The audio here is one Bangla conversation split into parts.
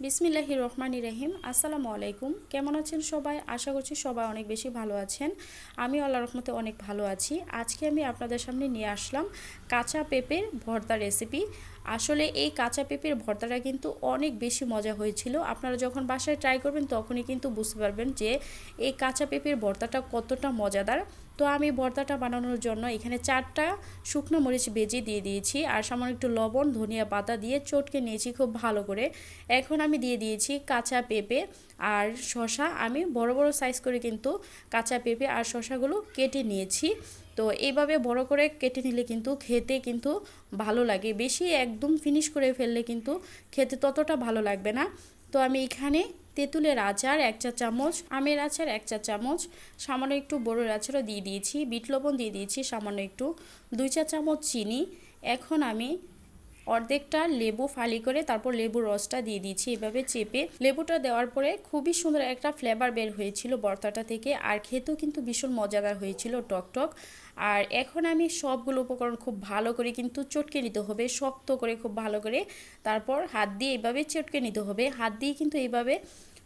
বিসমিল্লাহি রহমানি রহিম। আসসালামু আলাইকুম। কেমন আছেন সবাই? আশা করছি সবাই অনেক বেশি ভালো আছেন। আমি আল্লাহ রহমতে অনেক ভালো আছি। আজকে আমি আপনাদের সামনে নিয়ে আসলাম কাঁচা পেঁপের ভর্তা রেসিপি আসলে এই কাঁচা পেঁপের ভর্তাটা কিন্তু অনেক বেশি মজা হয়েছিল। আপনারা যখন বাসায় ট্রাই করবেন, তখনই কিন্তু বুঝতে পারবেন যে এই কাঁচা পেঁপের ভর্তাটা কতটা মজাদার। তো আমি ভর্তাটা বানানোর জন্য এখানে চারটা শুকনো মরিচ বেজে দিয়ে দিয়েছি আর সামান্য একটু লবণ, ধনিয়া পাতা দিয়ে চটকে নিয়েছি খুব ভালো করে। এখন আমি দিয়ে দিয়েছি কাঁচা পেঁপে আর শশা আমি বড় বড় সাইজ করে কিন্তু কাঁচা পেঁপে আর শশাগুলো কেটে নিয়েছি। তো এইভাবে বড় করে কেটে নিলে কিন্তু খেতে কিন্তু ভালো লাগে। বেশি একদম ফিনিশ করে ফেললে কিন্তু খেতে ততটা ভালো লাগবে না। তো আমি এখানে তেঁতুলের আচার এক চা চামচ, আমের আচার এক চা চামচ, সামান্য একটু বড়োর আচারও দিয়ে দিয়েছি, বিট লবণ দিয়ে দিয়েছি, সামান্য একটু, দুই চা চামচ চিনি। এখন আমি অর্ধেকটা লেবু ফালি করে তারপর লেবুর রসটা দিয়ে দিয়েছি। এভাবে চেপে লেবুটা দেওয়ার পরে খুবই সুন্দর একটা ফ্লেভার বের হয়েছিল বর্তাটা থেকে। আর খেতেও কিন্তু ভীষণ মজাদার হয়েছিল টক টক। আর এখন আমি সবগুলো উপকরণ খুব ভালো করে কিন্তু চটকে নিতে হবে, শক্ত করে খুব ভালো করে। তারপর হাত দিয়ে এভাবে চটকে নিতে হবে। হাত দিয়ে কিন্তু এইভাবে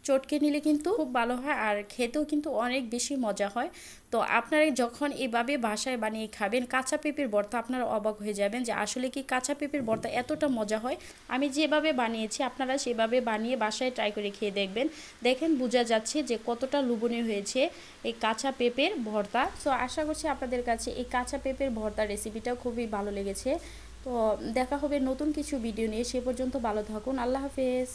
চটকে নিলে কিন্তু খুব ভালো হয় আর খেতেও কিন্তু অনেক বেশি মজা হয়। তো আপনারা যখন এভাবে বাসায় বানিয়ে খাবেন, কাঁচা পেঁপের ভর্তা আপনারা অবাক হয়ে যাবেন যে আসলে কি কাঁচা পেঁপের ভর্তা এতটা মজা হয়। আমি যেভাবে বানিয়েছি আপনারা সেভাবে বানিয়ে বাসায় ট্রাই করে খেয়ে দেখবেন। দেখেন বোঝা যাচ্ছে যে কতটা লুবনীয় হয়েছে এই কাঁচা পেঁপের ভর্তা। সো আশা করছি আপনাদের কাছে এই কাঁচা পেঁপের ভর্তা রেসিপিটা খুবই ভালো লেগেছে। তো দেখা হবে নতুন কিছু ভিডিও নিয়ে। সে পর্যন্ত ভালো থাকুন। আল্লাহ হাফেজ।